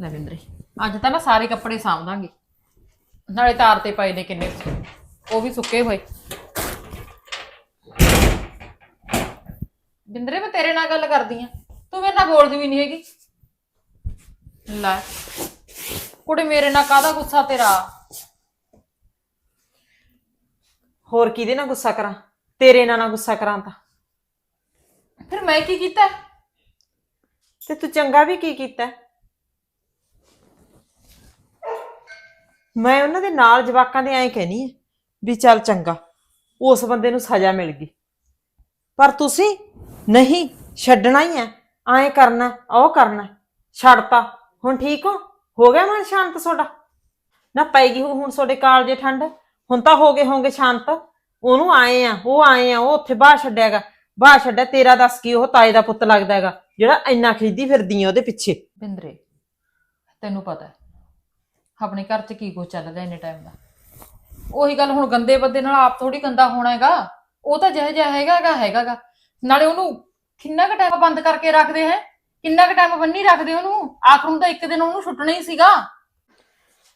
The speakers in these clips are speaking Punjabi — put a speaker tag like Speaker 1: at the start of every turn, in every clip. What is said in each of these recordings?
Speaker 1: ਲੈ ਅੱਜ ਤਾਂ ਨਾ ਸਾਰੇ ਕੱਪੜੇ ਸਾਂਭਾਂਗੇ ਨਾਲੇ ਤਾਰ ਤੇ ਪਏ ਨੇ ਕਿੰਨੇ ਉਹ ਵੀ ਸੁੱਕੇ ਹੋਏ। ਬਿੰਦਰੇ ਮੈਂ ਤੇਰੇ ਨਾਲ ਗੱਲ ਕਰਦੀ ਆ। ਤੂੰ ਮੇਰੇ ਨਾਲ ਬੋਲਦੀ ਵੀ ਨਹੀਂ ਹੈਗੀ। ਲੈ ਕੁੜੇ ਮੇਰੇ ਨਾਲ ਕਾਹਦਾ ਗੁੱਸਾ ਤੇਰਾ?
Speaker 2: ਹੋਰ ਕਿਹਦੇ ਨਾਲ ਗੁੱਸਾ ਕਰਾਂ? ਤੇਰੇ ਨਾਲ ਨਾ ਗੁੱਸਾ ਕਰਾਂ ਤਾਂ।
Speaker 1: ਫਿਰ ਮੈਂ ਕੀ ਕੀਤਾ?
Speaker 2: ਤੇ ਤੂੰ ਚੰਗਾ ਵੀ ਕੀ ਕੀਤਾ? ਮੈਂ ਉਹਨਾਂ ਦੇ ਨਾਲ ਜਵਾਕਾਂ ਦੇ ਐਂ ਕਹਿਣੀ ਆ ਵੀ ਚੱਲ ਚੰਗਾ, ਉਸ ਬੰਦੇ ਨੂੰ ਸਜ਼ਾ ਮਿਲ ਗਈ। ਪਰ ਤੁਸੀਂ ਨਹੀਂ, ਛੱਡਣਾ ਹੀ ਹੈ ਐਂ ਕਰਨਾ, ਉਹ ਕਰਨਾ, ਛੱਡਤਾ, ਹੁਣ ਠੀਕ ਹੋ? ਹੋ ਗਿਆ ਮਨ ਸ਼ਾਂਤ ਤੁਹਾਡਾ? ਨਾ ਪੈਗੀ ਹੁਣ ਤੁਹਾਡੇ ਕਾਲਜੇ ਠੰਡ? ਹੁਣ ਤਾਂ ਹੋ ਗਏ ਹੋਗੇ ਸ਼ਾਂਤ। ਉਹਨੂੰ ਆਏ ਆ, ਉਹ ਆਏ ਆ, ਉਹ ਉੱਥੇ ਬਾਹਰ ਛੱਡਿਆਗਾ ਬਾਹਰ ਛੱਡਿਆ, ਤੇਰਾ ਦੱਸ ਕੀ, ਉਹ ਤਾਏ ਦਾ ਪੁੱਤ ਲੱਗਦਾ ਹੈਗਾ, ਜਿਹੜਾ ਇੰਨਾ ਖਿੱਚਦੀ ਫਿਰਦੀ ਆ ਉਹਦੇ ਪਿੱਛੇ।
Speaker 1: ਬਿੰਦਰੇ, ਤੈਨੂੰ ਪਤਾ ਹੈ ਆਪਣੇ ਘਰ 'ਚ ਕੀ ਕੁਝ ਚੱਲ ਰਿਹਾ ਇੰਨੇ ਟਾਈਮ ਦਾ? ਉਹੀ ਗੱਲ ਹੁਣ ਗੰਦੇ ਬੰਦੇ ਨਾਲ ਆਪ ਥੋੜੀ ਗੰਦਾ ਹੋਣਾ ਹੈਗਾ। ਉਹ ਤਾਂ ਜਿਹੋ ਜਿਹਾ ਹੈਗਾਗਾ ਹੈਗਾਗਾ ਨਾਲੇ ਉਹਨੂੰ ਕਿੰਨਾ ਕੁ ਟਾਈਮ ਬੰਦ ਕਰਕੇ ਰੱਖਦੇ ਹੈ? ਕਿੰਨਾ ਕੁ ਟਾਈਮ ਬੰਨੀ ਰੱਖਦੇ ਉਹਨੂੰ? ਆਖਰ ਨੂੰ ਤਾਂ ਇੱਕ ਦਿਨ ਉਹਨੂੰ ਛੁੱਟਣਾ ਹੀ ਸੀਗਾ।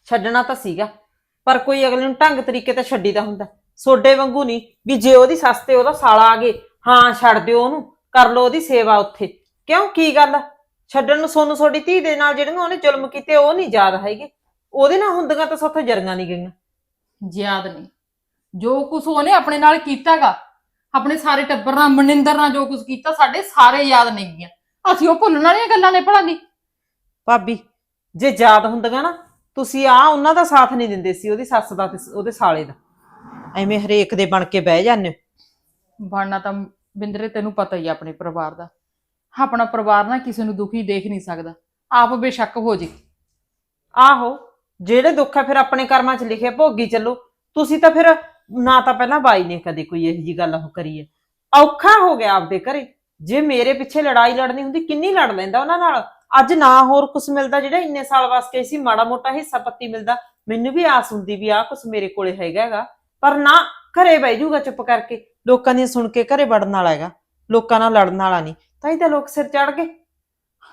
Speaker 2: ਛੱਡਣਾ ਤਾਂ ਸੀਗਾ। ਪਰ ਕੋਈ ਅਗਲੇ ਨੂੰ ਢੰਗ ਤਰੀਕੇ ਤੇ ਛੱਡੀਦਾ ਹੁੰਦਾ। ਸੋਡੇ ਵਾਂਗੂ ਨਹੀਂ ਵੀ ਜੇ ਉਹਦੀ ਸੱਸ ਤੇ ਉਹਦਾ ਸਾਲਾ ਆ ਗਏ, ਹਾਂ ਛੱਡ ਦਿਓ ਉਹਨੂੰ। ਕਰ ਲਓ ਉਹਦੀ ਸੇਵਾ ਉੱਥੇ। ਕਿਉਂ? ਕੀ ਗੱਲ ਆ? ਛੱਡਣ ਨੂੰ ਸੋਨੂੰ ਸੋਡੀ ਧੀ ਦੇ ਨਾਲ ਜਿਹੜੀਆਂ ਉਹਨੇ ਜ਼ੁਲਮ ਕੀਤੇ, ਉਹ ਨਹੀਂ ਯਾਦ ਹੈਗੇ। ਉਹਦੇ ਨਾਲ ਹੁੰਦੀਆਂ ਤਾਂ ਸਾਥੋਂ ਜਰੀਆਂ ਨਹੀਂ ਗਈਆਂ।
Speaker 1: ਯਾਦ ਨਹੀਂ। ਜੋ ਕੁਝ ਉਹਨੇ ਆਪਣੇ ਨਾਲ ਕੀਤਾਗਾ ਆਪਣੇ ਸਾਰੇ ਟੱਬਰ ਨਾਲ ਮਨਿੰਦਰ ਨਾਲ ਜੋ ਕੁਝ ਕੀਤਾ ਸਾਡੇ ਸਾਰੇ ਯਾਦ ਨਹੀਂ ਗੀਆਂ ਅਸੀਂ ਉਹ ਭੁੱਲਣ ਵਾਲੀਆਂ ਗੱਲਾਂ ਨੇ ਭਲਾ
Speaker 2: ਭਾਬੀ ਜੇ ਯਾਦ ਹੁੰਦੀਆਂ ਨਾ ਤੁਸੀਂ ਆ ਉਹਨਾਂ ਦਾ ਸਾਥ ਨਹੀਂ ਦਿੰਦੇ ਸੀ ਉਹਦੀ ਸੱਸ ਦਾ ਤੇ ਉਹਦੇ ਸਾਲੇ ਦਾ। ਐਵੇਂ ਹਰੇਕ ਦੇ ਬਣ ਕੇ ਬਹਿ ਜਾਂਦੇ ਹੋ।
Speaker 1: ਬਣਨਾ ਤਾਂ ਬਿੰਦਰੇ ਤੈਨੂੰ ਪਤਾ ਹੀ ਆ ਆਪਣੇ ਪਰਿਵਾਰ ਦਾ। ਆਪਣਾ ਪਰਿਵਾਰ ਨਾ ਕਿਸੇ ਨੂੰ ਦੁਖੀ ਦੇਖ ਨਹੀਂ ਸਕਦਾ। ਆਪ ਬੇਸ਼ੱਕ ਹੋ ਜੇ।
Speaker 2: ਆਹੋ ਜਿਹੜੇ ਦੁੱਖ ਆ ਫਿਰ ਆਪਣੇ ਕਰਮਾਂ 'ਚ ਲਿਖੇ ਭੋਗੀ ਚੱਲੋ। ਤੁਸੀਂ ਤਾਂ ਫਿਰ ਨਾ ਤਾਂ ਪਹਿਲਾਂ ਬਾਈ ਨੇ ਕਦੇ ਕੋਈ ਇਹੋ ਜੀ ਗੱਲ ਉਹ ਕਰੀ ਹੈ। ਔਖਾ ਹੋ ਗਿਆ ਆਪਦੇ ਘਰੇ। ਜੇ ਮੇਰੇ ਪਿੱਛੇ ਲੜਾਈ ਲੜਨੀ ਹੁੰਦੀ, ਕਿੰਨੀ ਲੜ ਲੈਂਦਾ ਉਹਨਾਂ ਨਾਲ? ਅੱਜ ਨਾ ਹੋਰ ਕੁਝ ਮਿਲਦਾ ਜਿਹੜਾ ਇੰਨੇ ਸਾਲ ਵਾਸਤੇ ਸੀ ਮਾੜਾ ਮੋਟਾ ਹਿੱਸਾ ਪੱਤੀ ਮਿਲਦਾ। ਮੈਨੂੰ ਵੀ ਆਸ ਹੁੰਦੀ ਵੀ ਆਹ ਕੁਝ ਮੇਰੇ ਕੋਲੇ ਹੈਗਾ ਹੈਗਾ। ਪਰ ਨਾ ਘਰੇ ਬਹਿ ਜਾਊਗਾ ਚੁੱਪ ਕਰਕੇ। ਲੋਕਾਂ ਦੀਆਂ ਸੁਣ ਕੇ ਘਰੇ ਵੜਨ ਵਾਲਾ ਹੈਗਾ। ਲੋਕਾਂ ਨਾਲ ਲੜਨ ਵਾਲਾ ਨਹੀਂ। ਤਾਂ ਹੀ ਤਾਂ ਲੋਕ ਸਿਰ ਚੜ ਗਏ।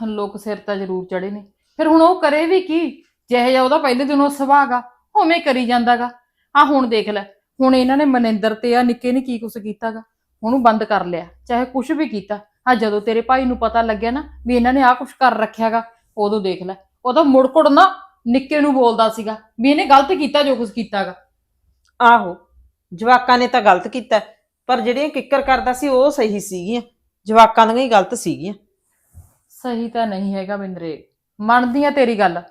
Speaker 1: ਲੋਕ ਸਿਰ ਤਾਂ ਜ਼ਰੂਰ ਚੜੇ ਨੇ। ਫਿਰ ਹੁਣ ਉਹ ਕਰੇ ਵੀ ਕੀ? ਜਿਹੇ ਜਿਹਾ ਉਹਦਾ ਪਹਿਲੇ ਦਿਨੋਂ ਸੁਭਾਅਗਾ ਉਵੇਂ ਕਰੀ ਜਾਂਦਾਗਾ। ਆ ਹੁਣ ਦੇਖ ਲੈ ਹੁਣ ਇਹਨਾਂ ਨੇ ਮਨਿੰਦਰ ਤੇ ਆ ਨਿੱਕੇ ਨੇ ਕੀ ਕੁਛ ਕੀਤਾਗਾ ਉਹਨੂੰ ਬੰਦ ਕਰ ਲਿਆ ਚਾਹੇ ਕੁਛ ਵੀ ਕੀਤਾ। ਆ ਜਦੋਂ ਤੇਰੇ ਭਾਈ ਨੂੰ ਪਤਾ ਲੱਗਿਆ ਨਾ ਵੀ ਇਹਨਾਂ ਨੇ ਆ ਕੁਛ ਕਰ ਰੱਖਿਆਗਾ ਉਦੋਂ ਦੇਖ ਲੈ। ਉਹਦਾ ਮੁੜਕੁੜ ਨਾ ਨਿੱਕੇ ਨੂੰ ਬੋਲਦਾ ਸੀਗਾ ਵੀ ਇਹਨੇ ਗਲਤ ਕੀਤਾ ਜੋ ਕੁਛ ਕੀਤਾਗਾ।
Speaker 2: ਆਹੋ ਜਵਾਕਾਂ ਨੇ ਤਾਂ ਗਲਤ ਕੀਤਾ ਪਰ ਜਿਹੜੀਆਂ ਕਿੱਕਰ ਕਰਦਾ ਸੀ ਉਹ ਸਹੀ ਸੀਗੀਆਂ ਜਵਾਕਾਂ ਦੀਆਂ ਹੀ ਗਲਤ ਸੀਗੀਆਂ।
Speaker 1: ਸਹੀ ਤਾਂ ਨਹੀਂ ਹੈਗਾ ਬਿੰਦਰੇ ਮੰਨਦੀ ਆ ਤੇਰੀ ਗੱਲ।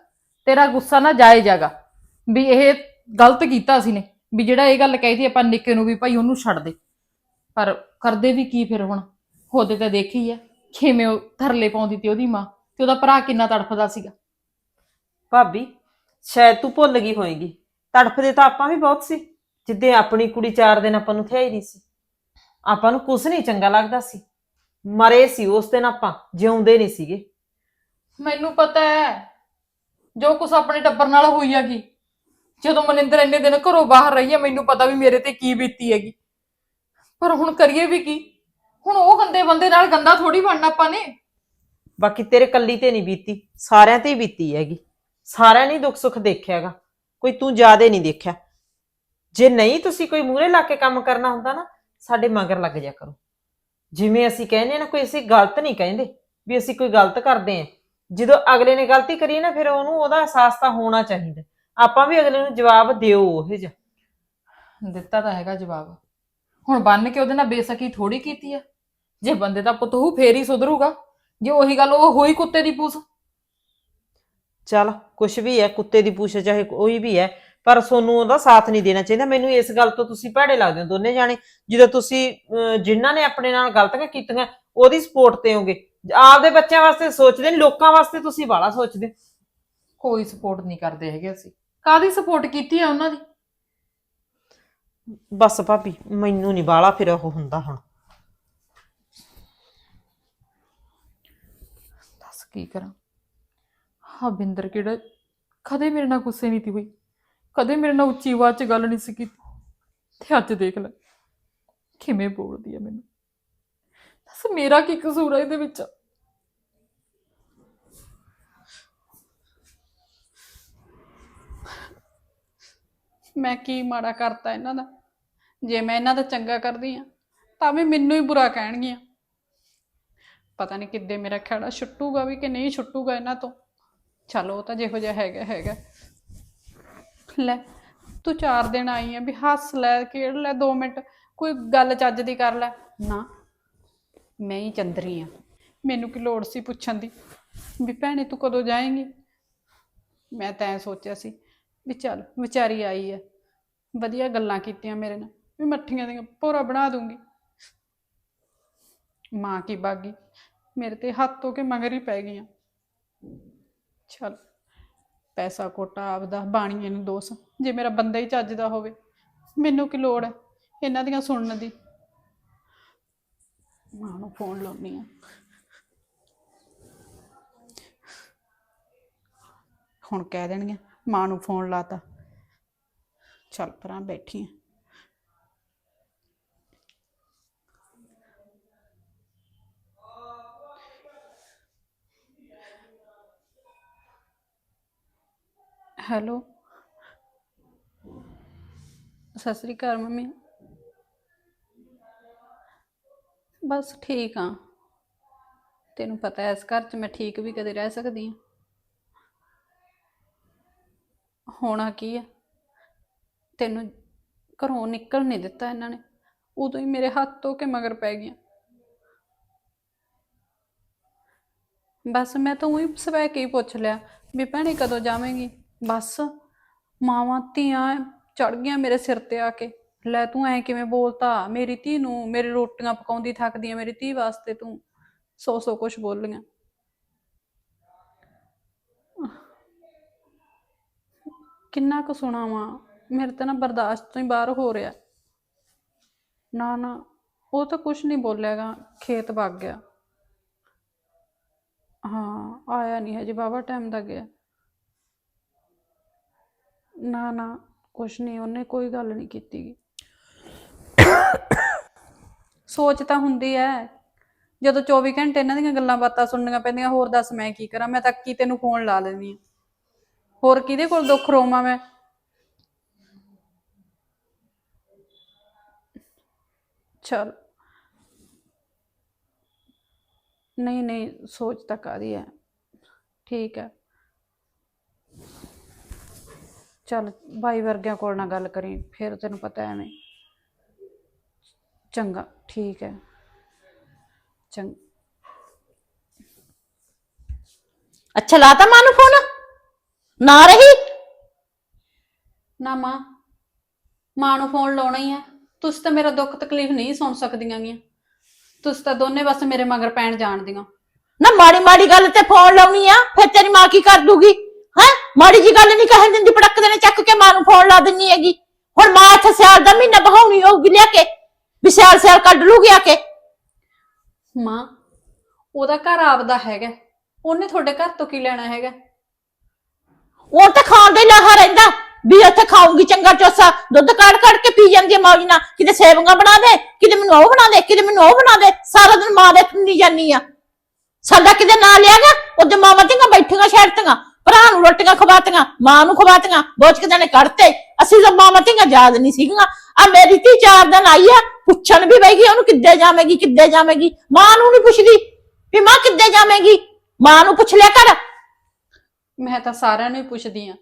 Speaker 1: ਤੇਰਾ ਗੁੱਸਾ ਨਾ ਜਾਇਜ਼ ਹੈਗਾ। ਵੀ ਇਹ ਗਲਤ ਕੀਤਾ ਸੀ ਨੇ। ਵੀ ਜਿਹੜਾ ਇਹ ਗੱਲ ਕਹੀ ਸੀ ਆਪਾਂ ਨਿੱਕੇ ਨੂੰ ਵੀ ਭਾਈ ਉਹਨੂੰ ਛੱਡ ਦੇ। ਪਰ ਕਰਦੇ ਵੀ ਕੀ ਫਿਰ ਹੁਣ? ਉਹਦੇ ਤਾਂ ਦੇਖੀ ਆ ਕਿਵੇਂ ਉਹ ਥਰਲੇ ਪਾਉਂਦੀ ਤੇ ਉਹਦੀ ਮਾਂ ਤੇ ਉਹਦਾ ਭਰਾ ਕਿੰਨਾ ਤੜਫਦਾ ਸੀਗਾ।
Speaker 2: ਭਾਬੀ ਸ਼ਾਇਦ ਤੂੰ ਭੁੱਲ ਗਈ ਹੋਏਗੀ। ਤੜਫਦੇ ਤਾਂ ਆਪਾਂ ਵੀ ਬਹੁਤ ਸੀ। ਜਿੱਦੇ ਆਪਣੀ ਕੁੜੀ ਚਾਰ ਦਿਨ ਆਪਾਂ ਨੂੰ ਥਿਆਈ ਨਹੀਂ ਸੀ। ਆਪਾਂ ਨੂੰ ਕੁਛ ਨਹੀਂ ਚੰਗਾ ਲੱਗਦਾ ਸੀ। ਮਰੇ ਸੀ ਉਸ ਦਿਨ ਆਪਾਂ ਜਿਉਂਦੇ ਨਹੀਂ ਸੀਗੇ।
Speaker 1: ਮੈਨੂੰ ਪਤਾ ਹੈ ਜੋ ਕੁਛ ਆਪਣੇ ਟੱਬਰ ਨਾਲ ਹੋਈ ਹੈਗੀ ਜਦੋਂ ਮਨਿੰਦਰ ਇੰਨੇ ਦਿਨ ਘਰੋਂ ਬਾਹਰ ਰਹੀ ਹੈ ਮੈਨੂੰ ਪਤਾ ਵੀ ਮੇਰੇ ਤੇ ਕੀ ਬੀਤੀ ਹੈਗੀ। ਪਰ ਹੁਣ ਕਰੀਏ ਵੀ ਕੀ? ਹੁਣ ਉਹ ਗੰਦੇ ਬੰਦੇ ਨਾਲ ਗੰਦਾ ਥੋੜੀ ਬਣਨਾ ਆਪਾਂ ਨੇ।
Speaker 2: ਬਾਕੀ ਤੇਰੇ ਕੱਲੀ ਤੇ ਨਹੀਂ ਬੀਤੀ, ਸਾਰਿਆਂ ਤੇ ਹੀ ਬੀਤੀ ਹੈਗੀ। ਸਾਰਿਆਂ ਨੇ ਦੁੱਖ ਸੁੱਖ ਦੇਖਿਆਗਾ ਕੋਈ ਤੂੰ ਜ਼ਿਆਦੇ ਨਹੀਂ ਦੇਖਿਆ। ਜੇ ਨਹੀਂ ਤੁਸੀਂ ਕੋਈ ਮੂਹਰੇ ਲਾ ਕੇ ਕੰਮ ਕਰਨਾ ਹੁੰਦਾ ਨਾ, ਸਾਡੇ ਮਗਰ ਲੱਗ ਜਾ ਕਰੋ। ਜਿਵੇਂ ਅਸੀਂ ਕਹਿੰਦੇ ਹਾਂ ਨਾ, ਕੋਈ ਅਸੀਂ ਗਲਤ ਨਹੀਂ ਕਹਿੰਦੇ, ਵੀ ਅਸੀਂ ਕੋਈ ਗਲਤ ਕਰਦੇ ਹਾਂ ਜਦੋਂ ਅਗਲੇ ਨੇ ਗਲਤੀ ਕਰੀ ਨਾ ਫਿਰ ਉਹਨੂੰ ਉਹਦਾ ਅਹਿਸਾਸ ਤਾਂ ਹੋਣਾ ਚਾਹੀਦਾ। ਆਪਾਂ ਵੀ ਅਗਲੇ ਨੂੰ ਜਵਾਬ ਦਿਓ ਉਹ ਜਿਹਾ।
Speaker 1: ਦਿੱਤਾ ਤਾਂ ਹੈਗਾ ਜਵਾਬ। ਹੁਣ ਬੰਨ ਕੇ ਉਹਦੇ ਨਾਲ ਬੇਸਕੀ ਥੋੜੀ ਕੀਤੀ ਆ। ਜੇ ਬੰਦੇ ਦਾ ਪੁੱਤ ਹੋਊ ਫੇਰ ਹੀ ਸੁਧਰੂਗਾ। ਜੇ ਉਹੀ ਗੱਲ ਉਹ ਹੋਈ ਕੁੱਤੇ ਦੀ ਪੂਸ
Speaker 2: ਚੱਲ ਕੁਛ ਵੀ ਹੈ ਕੁੱਤੇ ਦੀ ਪੂਛ ਚਾਹੇ ਕੋਈ ਵੀ ਹੈ ਪਰ ਸੋਨੂੰ ਉਹਦਾ ਸਾਥ ਨਹੀਂ ਦੇਣਾ ਚਾਹੀਦਾ। ਮੈਨੂੰ ਇਸ ਗੱਲ ਤੋਂ ਤੁਸੀਂ ਭੈੜੇ ਲੱਗਦੇ ਹੋ ਦੋਨੇ ਜਾਣੇ। ਜਦੋਂ ਤੁਸੀਂ ਅਹ, ਜਿਨ੍ਹਾਂ ਨੇ ਆਪਣੇ ਨਾਲ ਗਲਤੀਆਂ ਕੀਤੀਆਂ ਉਹਦੀ ਸਪੋਰਟ ਤੇ ਹੋਗੇ। ਆਪਦੇ ਬੱਚਿਆਂ ਵਾਸਤੇ ਸੋਚਦੇ ਨੇ ਲੋਕਾਂ ਵਾਸਤੇ ਤੁਸੀਂ ਬਾਲਾ ਸੋਚਦੇ।
Speaker 1: ਕੋਈ ਸਪੋਰਟ ਨਹੀਂ ਕਰਦੇ ਹੈਗੇ ਅਸੀਂ। ਕਾਦੀ ਸਪੋਰਟ ਕੀਤੀ ਆ ਉਹਨਾਂ ਦੀ?
Speaker 2: ਬਸ ਭਾਬੀ ਮੈਨੂੰ ਨਹੀਂ ਬਾਲਾ ਫਿਰ ਉਹ ਹੁੰਦਾ ਹੁਣ
Speaker 1: ਦੱਸ ਕੀ ਕਰਾਂ? ਹਾਂ ਬਿੰਦਰ ਕਿਹੜਾ ਕਦੇ ਮੇਰੇ ਨਾਲ ਗੁੱਸੇ ਨਹੀਂ ਤੀ ਹੋਈ। ਕਦੇ ਮੇਰੇ ਨਾਲ ਉੱਚੀ ਆਵਾਜ਼ 'ਚ ਗੱਲ ਨਹੀਂ ਸੀ ਕੀਤੀ। ਤੇ ਅੱਜ ਦੇਖ ਲੈ ਕਿਵੇਂ ਬੋਲਦੀ ਆ ਮੈਨੂੰ। ਦੱਸ ਮੇਰਾ ਕੀ ਕਸੂਰ ਹੈ ਇਹਦੇ ਵਿੱਚ?
Speaker 3: ਮੈਂ ਕੀ ਮਾੜਾ ਕਰਤਾ ਇਹਨਾਂ ਦਾ? ਜੇ ਮੈਂ ਇਹਨਾਂ ਦਾ ਚੰਗਾ ਕਰਦੀ ਆ ਤਾਂ ਵੀ ਮੈਨੂੰ ਹੀ ਬੁਰਾ ਕਹਿਣਗੀਆਂ। ਪਤਾ ਨਹੀਂ ਕਿੱਦੇ ਮੇਰਾ ਖੜਾ ਛੁੱਟੂਗਾ ਵੀ ਕਿ ਨਹੀਂ ਛੁੱਟੂਗਾ ਇਹਨਾਂ ਤੋਂ। ਚਲੋ ਉਹ ਤਾਂ ਜਿਹੋ ਜਿਹਾ ਹੈਗਾ ਹੈਗਾ। ਲੈ, ਤੂੰ ਚਾਰ ਦਿਨ ਆਈ ਆ ਵੀ ਹੱਸ ਲੈ, ਖੇਡ ਲੈ 2 ਮਿੰਟ, ਕੋਈ ਗੱਲ ਚੱਜ ਦੀ ਕਰ ਲੈ। ਨਾ, ਮੈਂ ਹੀ ਚੰਦਰੀ ਆ। ਮੈਨੂੰ ਕੀ ਲੋੜ ਸੀ ਪੁੱਛਣ ਦੀ? ਵੀ ਭੈਣੇ ਤੂੰ ਕਦੋਂ ਜਾਏਂਗੀ? ਮੈਂ ਤਾਂ ਐਂ ਸੋਚਿਆ ਸੀ ਵੀ ਚੱਲ ਵਿਚਾਰੀ ਆਈ ਹੈ ਵਧੀਆ ਗੱਲਾਂ ਕੀਤੀਆਂ ਮੇਰੇ ਨਾਲ, ਵੀ ਮੱਠੀਆਂ ਦੀਆਂ ਪੂਰਾ ਬਣਾ ਦੂੰਗੀ। ਮਾਂ ਕੀ ਬਾਗੀ, ਮੇਰੇ ਤੇ ਹੱਥ ਧੋ ਕੇ ਮਗਰ ਹੀ ਪੈ ਗਈਆਂ। ਚੱਲ, ਪੈਸਾ ਕੋਟਾ ਆਪਦਾ ਬਾਣੀਏ ਨੂੰ ਦੋਸ। ਜੇ ਮੇਰਾ ਬੰਦਾ ਹੀ ਚੱਜ ਦਾ ਹੋਵੇ, ਮੈਨੂੰ ਕੀ ਲੋੜ ਹੈ ਇਹਨਾਂ ਦੀਆਂ ਸੁਣਨ ਦੀ? ਮਾਂ ਨੂੰ ਫੋਨ ਲਾਉਣੀ ਆ ਹੁਣ ਕਹਿ ਦੇਣਗੇ ਮਾਂ ਨੂੰ ਫੋਨ ਲਾਤਾ। ਚੱਲ ਪਰਾਂ ਬੈਠੀ ਆਂ। ਹੈਲੋ। ਸਤਿ ਸ੍ਰੀ ਅਕਾਲ ਮੰਮੀ। ਬਸ ਠੀਕ ਆ। ਤੈਨੂੰ ਪਤਾ ਹੈ ਇਸ ਘਰ 'ਚ ਮੈਂ ਠੀਕ ਵੀ ਕਦੇ ਰਹਿ ਸਕਦੀ ਹਾਂ ਹੋਣਾ ਕੀ ਆ? ਤੈਨੂੰ ਘਰੋਂ ਨਿਕਲ ਨਹੀਂ ਦਿੱਤਾ ਇਹਨਾਂ ਨੇ। ਉਦੋਂ ਹੀ ਮੇਰੇ ਹੱਥ ਧੋ ਕੇ ਮਗਰ ਪੈ ਗਈਆਂ। ਬਸ ਮੈਂ ਤਾਂ ਉਹੀ ਸਵੈ ਕੇ ਹੀ ਪੁੱਛ ਲਿਆ ਵੀ ਭੈਣੇ ਕਦੋਂ ਜਾਵੇਂਗੀ? ਬਸ ਮਾਵਾਂ ਧੀਆਂ ਚੜ ਗਈਆਂ ਮੇਰੇ ਸਿਰ ਤੇ ਆ ਕੇ। ਲੈ ਤੂੰ ਐ ਕਿਵੇਂ ਬੋਲਤਾ? ਮੇਰੀ ਧੀ ਨੂੰ ਮੇਰੀ ਰੋਟੀਆਂ ਪਕਾਉਂਦੀ ਥੱਕਦੀ ਆ, ਮੇਰੀ ਧੀ ਵਾਸਤੇ ਤੂੰ ਸੌ ਸੌ ਕੁਛ ਬੋਲੀਆਂ। ਕਿੰਨਾ ਕੁ ਸੁਣਾਵਾਂ ਮੇਰੇ ਤਾਂ ਨਾ ਬਰਦਾਸ਼ਤ ਤੋਂ ਹੀ ਬਾਹਰ ਹੋ ਰਿਹਾ। ਨਾ ਨਾ, ਉਹ ਤਾਂ ਕੁਛ ਨਹੀਂ ਬੋਲਿਆਗਾ ਖੇਤ ਵਗ ਗਿਆ। ਹਾਂ, ਆਇਆ ਨਹੀਂ ਹਜੇ ਬਾਬਾ ਟਾਈਮ ਦਾ ਗਿਆ। ਨਾ ਨਾ, ਕੁਛ ਨਹੀਂ, ਉਹਨੇ ਕੋਈ ਗੱਲ ਨਹੀਂ ਕੀਤੀ। ਗੀ। ਸੋਚ ਤਾਂ ਹੁੰਦੀ ਐ। ਜਦੋਂ 24 ਘੰਟੇ ਇਹਨਾਂ ਦੀਆਂ ਗੱਲਾਂ ਬਾਤਾਂ ਸੁਣਨੀਆਂ ਪੈਂਦੀਆਂ, ਹੋਰ ਦੱਸ ਮੈਂ ਕੀ ਕਰਾਂ? ਮੈਂ ਤਾਂ ਕੀ ਤੈਨੂੰ ਫੋਨ ਲਾ ਲੈਂਦੀ ਹਾਂ ਹੋਰ ਕਿਹਦੇ ਕੋਲ ਦੁੱਖ ਰੋਵਾਂ ਮੈਂ? ਚਲ। ਨਹੀਂ ਨਹੀਂ, ਸੋਚ ਤਾਂ ਕਾਦੀ ਹੈ। ਠੀਕ ਹੈ। ਚੱਲ ਭਾਈ ਵਰਗਿਆਂ ਕੋਲ ਨਾ ਗੱਲ ਕਰੀ, ਫਿਰ ਤੈਨੂੰ ਪਤਾ ਐਵੇਂ। ਚੰਗਾ, ਠੀਕ ਹੈ। ਚੰਗਾ
Speaker 4: ਅੱਛਾ, ਲਾਤਾ ਮਾਂ ਨੂੰ ਫੋਨ? ਨਾ ਰਹੀ?
Speaker 3: ਨਾ ਮਾਂ ਮਾਂ ਨੂੰ ਫੋਨ ਲਾਉਣਾ ਹੀ ਹੈ ਤੁਸੀਂ ਤਾਂ ਮੇਰਾ ਦੁੱਖ ਤਕਲੀਫ ਨਹੀਂ ਸੁਣ ਸਕਦੀਆਂ ਗੀਆਂ। ਤੁਸੀਂ ਤਾਂ ਦੋਨੇ ਬਸ ਮੇਰੇ ਮਗਰ ਪੈਣ ਜਾਣਦੀਆਂ
Speaker 4: ਨਾ ਮਾੜੀ ਮਾੜੀ ਗੱਲ ਤੇ ਫੋਨ ਲਾਉਣੀ ਆ ਫਿਰ ਤੇਰੀ ਮਾਂ ਕੀ ਕਰ ਦੂਗੀ? ਹੈ? ਮਾੜੀ ਜੀ ਗੱਲ ਨਹੀਂ ਕਹਿਣ ਦਿੰਦੀ ਪਟਕ ਦੇਣੇ ਚੱਕ ਕੇ ਮਾਂ ਨੂੰ ਫੋਨ ਲਾ ਦਿੰਨੀ ਹੈਗੀ। ਹੁਣ ਮਾਂ ਇੱਥੇ ਸਿਆਲ ਦਾ ਮਹੀਨਾ ਬਹਾਉਣੀ ਹੋਊਗੀ ਲਿਆ ਕੇ ਵੀ ਸਿਆਲ ਸਿਆਲ ਕੱਢ ਲੂਗੀ ਆ ਕੇ।
Speaker 3: ਮਾਂ ਉਹਦਾ ਘਰ ਆਪਦਾ ਹੈਗਾ। ਉਹਨੇ ਤੁਹਾਡੇ ਘਰ ਤੋਂ ਕੀ ਲੈਣਾ ਹੈਗਾ?
Speaker 4: ਉਹ ਤਾਂ ਖਾਣ ਦੇ ਲਾਹਾ ਰਹਿੰਦਾ। ਵੀ ਉੱਥੇ ਖਾਊਂਗੀ ਚੰਗਾ ਚੋਸਾ, ਦੁੱਧ ਕੱਢ ਕੱਢ ਕੇ ਪੀ ਜਾਂਦੀ ਆ ਮੌਜ ਨਾਲ। ਕਿਤੇ ਸੇਵੀਆਂ ਬਣਾ ਦੇ, ਕਿਤੇ ਮੈਨੂੰ ਉਹ ਬਣਾ ਦੇ, ਕਿਤੇ ਮੈਨੂੰ ਉਹ ਬਣਾ ਦੇ। ਸਾਰਾ ਦਿਨ ਮਾਂ ਦੇ ਤੁੰਨੀ ਜਾਨੀ ਆ। ਸਾਡਾ ਕਿਤੇ ਨਾਂ ਲਿਆਗਾ ਉਹਦੇ ਮਾਮਾ ਧੀਆਂ ਬੈਠੀਆਂ ਛੱਡਤੀਆਂ ਭਰਾ ਨੂੰ ਰੋਟੀਆਂ ਖਵਾਤੀਆਂ, ਮਾਂ ਨੂੰ ਖਵਾਤੀਆਂ, ਬੋਝ ਕੇ ਨੇ ਕੱਢਤੇ। ਅਸੀਂ ਤਾਂ ਮਾਮਾ ਧੀਆਂ ਯਾਦ ਨਹੀਂ ਸੀਗੀਆਂ। ਆ ਮੇਰੀ ਧੀ ਚਾਰ ਦਿਨ ਆਈ ਆ, ਪੁੱਛਣ ਵੀ ਬੈਗੀ ਉਹਨੂੰ ਕਿੱਦੇ ਜਾਵੇਗੀ ਕਿੱਦੇ ਜਾਵੇਗੀ। ਮਾਂ ਨੂੰ ਨਹੀਂ ਪੁੱਛਦੀ ਵੀ ਮਾਂ ਕਿੱਦੇ ਜਾਵੇਗੀ। ਮਾਂ ਨੂੰ ਪੁੱਛ ਲਿਆ ਕਰ।
Speaker 3: ਮੈਂ ਤਾਂ ਸਾਰਿਆਂ ਨੂੰ ਹੀ ਪੁੱਛਦੀ ਆ